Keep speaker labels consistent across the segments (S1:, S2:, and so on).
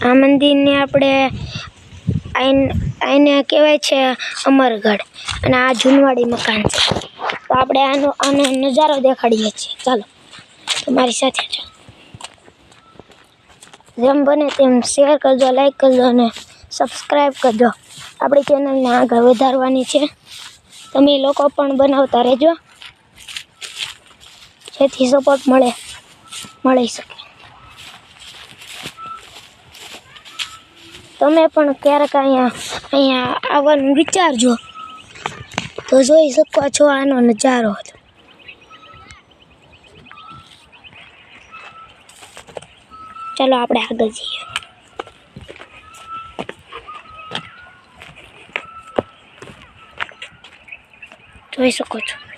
S1: આ મંદિરને આપણે આઈને કહેવાય છે અમરગઢ અને આ જૂનવાડી મકાન છે. તો આપણે આનો આનો નજારો દેખાડીએ છીએ. ચાલો, તમારી સાથે છો જેમ બને તેમ શેર કરજો લાઈક કરજો અને સબસ્ક્રાઈબ કરજો. આપણી ચેનલને આગળ વધારવાની છે. તમે લોકો પણ બનાવતા રહેજો. જેથી સપોર્ટ મળે, મળી શકે. તમે પણ ક્યારેક અહીંયા અહીંયા આવવાનું વિચારજો. તો જોઈ શકો છો આનો નજારો. ચાલો આપણે આગળ જઈએ. જોઈ શકો છો.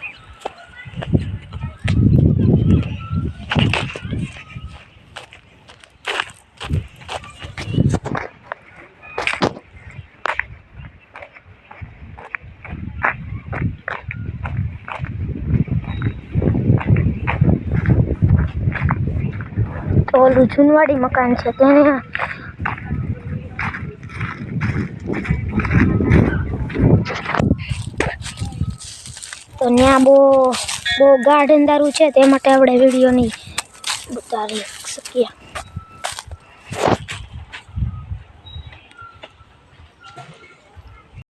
S1: ઓલું જૂનવાડી મકાન છે ત્યાં તો ત્યાં બહુ બહુ ગાઢ અંધારું છે, તે માટે આપણે વીડિયો નહીં ઉતારી શકીએ.